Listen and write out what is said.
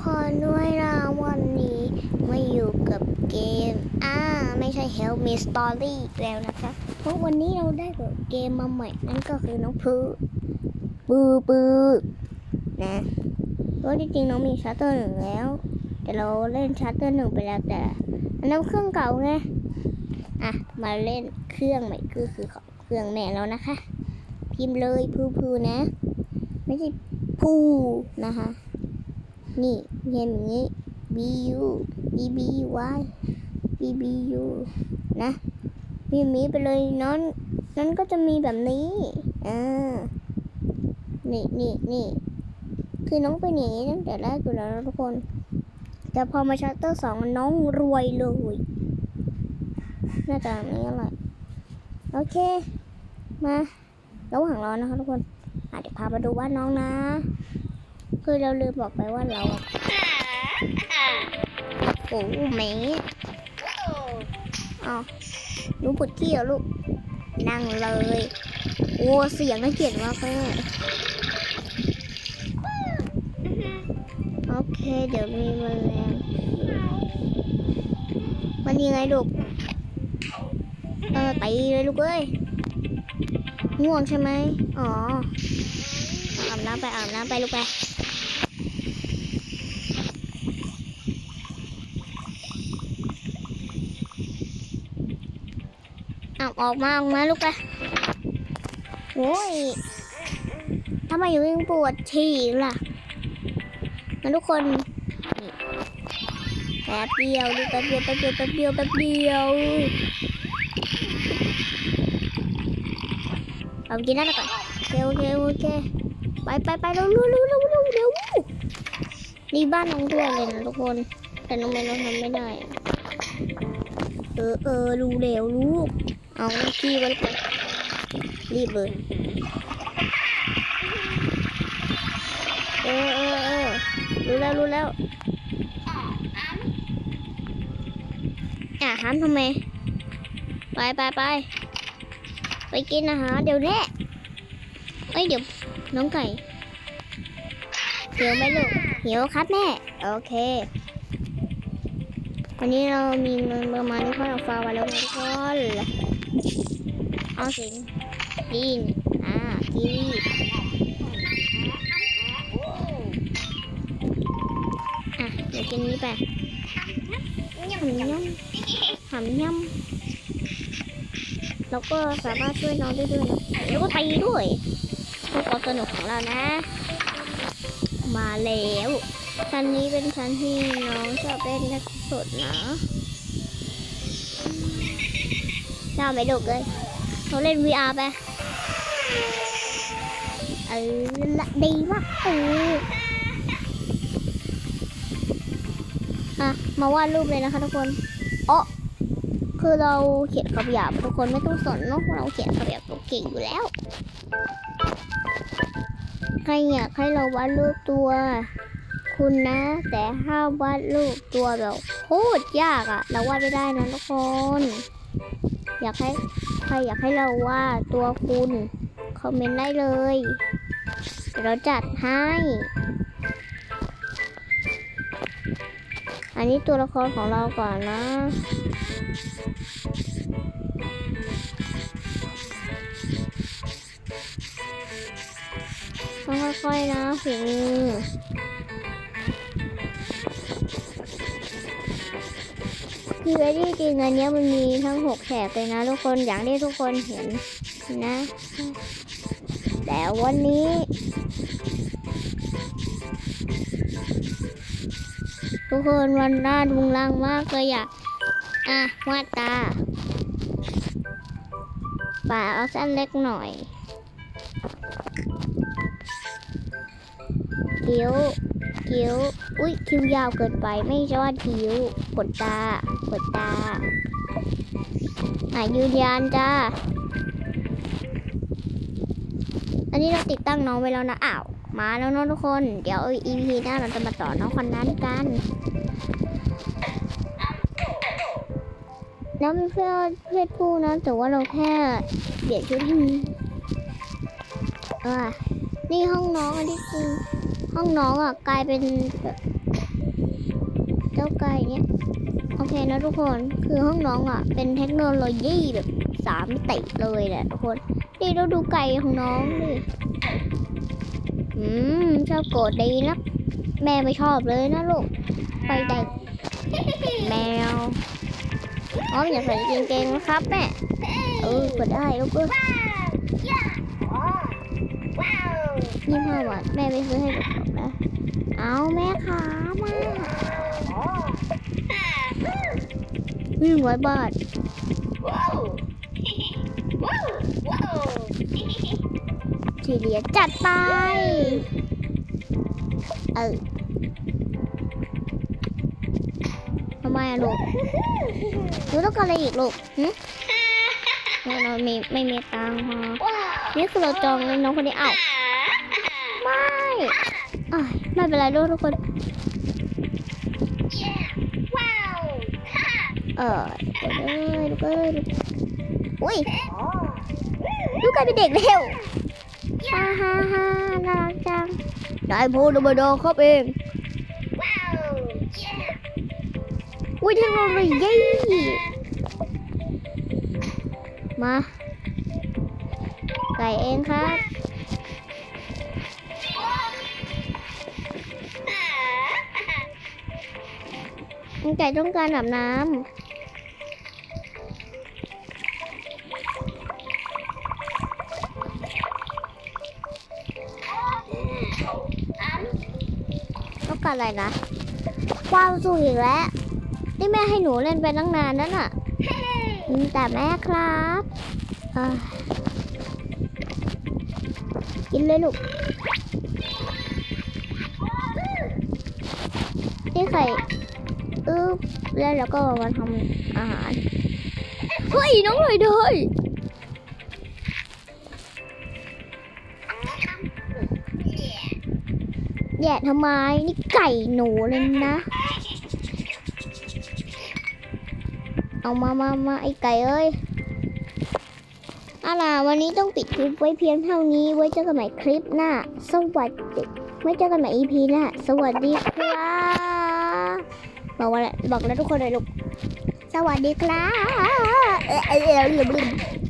คนด้วยนะวันนี้มาอยู่กับเกม อ่า ไม่ใช่ Help Me Story อีกแล้วนะคะเพราะวันนี้เราได้กับเกมมาใหม่ นั่นก็คือน้องพือปือปือนะเพราะจริงๆน้องมีชาร์เตอร์หนึ่งแล้ว แต่เราเล่นชาร์เตอร์หนึ่งไปแล้วแต่อันนั้นเครื่องเก่าไงอะมาเล่นเครื่องใหม่ก็คือของเครื่องแม่แล้วนะคะ พิมพ์เลยพูพูนะ ไม่ใช่พูนะคะ นี่เห็นอย่างนี้ B U B B Y B B U นะมีแบบนี้ไปเลยนั้นนั้นก็จะมีแบบนี้อ่านี่นี่นี่คือน้องเป็นอย่างนี้ตั้งแต่แรกอยู่แล้วทุกคน แต่พอมาชัตเตอร์สองน้องรวยเลยน่าจะแบบนี้แหละโอเค มาระหว่างรอนะคะทุกคนอะเดี๋ยวพามาดูว่าน้องนะ คือเราลืมบอกไปว่าเราโอ้โหแม่เอาลูกปวดขี้เหรอลูก นั่งเลย โอ้ เสียงน่าเกลียดมากแม่โอเค เดี๋ยวมีแมลงมันยังไงลูก เออไปเลยลูกเอ้ย ง่วงใช่ไหม อ๋ออาบน้ำไปอาบน้ำไปลูกไป ออกมาออกมาลูกไปโอ้ยทำไมอยู่ยังปวดฉี่ล่ะมาทุกคนแป๊บเดียวดูแป๊บเดียวแป๊บเดียวแป๊บเดียวแป๊บเดียวเอากินนั่นก่อนโอเคโอเคโอเคไปไปไปเร็วเร็วเร็วเร็วเร็วเร็วนี่บ้านน้องด้วยเลยนะทุกคน แต่น้องไม่น้องทำไม่ได้ เออเออรู้แล้วลูก เอาขี้ไว้ก่อนรีบเลยเออเออเออรู้แล้วรู้แล้วอะห้ามทำไม ไปไปไปไปกินอาหารเดี๋ยวแน่เอ้ยเดี๋ยวน้องไก่หิวไหมลูกหิวครับแม่ โอเค วันนี้เรามีเงินประมาณนี้พ่อเราฟาไว้แล้วทุกคน เอาสิงกินอ่ากีวีอะเดี๋ยวกินนี้ไปหำย่ำหำย่ำแล้วก็สามารถช่วยน้องได้ด้วยนะแล้วก็ตีด้วยพื่อความสนุกของเรานะ มาแล้วชั้นนี้เป็นชั้นที่น้องชอบเล่นที่สุดนะ น่าไม่ดุเลยเขาเล่น VR ไปเออละดีมากเอออะมาวาดรูปเลยนะคะทุกคนอ๋อคือเราเขียนคำหยาบทุกคนไม่ต้องสนเนอะเราเขียนคำหยาบตัวเก่งอยู่แล้ว ใครอยากให้เราวาดรูปตัว คุณนะ แต่ห้ามวาดรูปตัวแบบโคตรยากอะเราวาดไม่ได้นะทุกคน อยากให้ใครอยากให้เราว่าดตัวคุณคอมเมนต์ได้เลยเดี๋ยวเราจัดให้ อันนี้ตัวละครของเราก่อนนะ ค่อยๆนะฝีมือ คือไอ้ที่จริงอันนี้มันมีทั้งหกแฉกเลยนะทุกคนอย่างที่ทุกคนเห็นนะ แต่วันนี้ทุกคนวันหน้าดุงลังมากเลยอะอะวาดตาป่าเอาสั้นเล็กหน่อยคิ้ว คิ้ว อุ้ยคิ้วยาวเกินไปไม่ใช่ว่าคิ้วขนตาขนตาอะยืนยันจ้า อันนี้เราติดตั้งน้องไว้แล้วนะอ้าวมาแล้วเนอะทุกคน เดี๋ยว EP หน้าเราจะมาต่อน้องคนนั้นกันน้องเป็นเพื่อนเพศผู้นะแต่ว่าเราแค่เปลี่ยนชุดให้อ่านี่ห้องน้องอันที่จริง ห้องน้องอะกลายเป็นแบบจ้าไก่เนี่ยโอเคนะทุกคนคือห้องน้องอะ เป็นเทคโนโลยีแบบสามมิติเลยแหละทุกคนนี่เราดูไก่ของน้องดิอืมชอบโกรธดีนะแม่ไม่ชอบเลยนะลูกไปแต่แมวอ๋ออย่าใส่กางเกงนะครับแม่เออก็ได้ลูกเอ้ยยี่ห้าบาทแม่ไปซื้อให้ลูก เอาแม่ขามาหนึ่งร้อยบาททีเดียวจัดไป เออทำไมอะลูกหนูต้องการอะไรอีกลูกหึเราเราไม่ไม่มีตังค์พอนี่คือเราจองน้องคนนี้เอ้าไม่ อ้ายไม่เป็นไรลูกทุกคน เออเอ้ยลูกเอ้ยลูกอุ้ยลูกกลายเป็นเด็กเร็วฮ่าฮ่าฮ่าน่ารักจังนายพูดมาดอครับเองอุ้ยเทคโนโลยีมาไก่เองครับ ไก่ต้องการอาบน้ำต้องการอะไรนะความสุขอีกแล้วนี่แม่ให้หนูเล่นไปตั้งนานนั่นน่ะแต่แม่ครับกินเลยลูกนี่ไข่ อึ๊บแล้วเราก็มาทำอาหาร เฮ้ย น้องเลยเดยแย่ทำไม นี่ไก่หนูเลยนะ เอามามามาไอไก่เอ้ยเอาล่ะวันนี้ต้องปิดคลิปไว้เพียงเท่านี้ ไว้เจอกันใหม่คลิปหน้า สวัสดี ไว้เจอกันใหม่ EP หน้า สวัสดีครับ บอกว่าบอกแล้วทุกคนเลยลูก สวัสดีครับเออเออเออเออ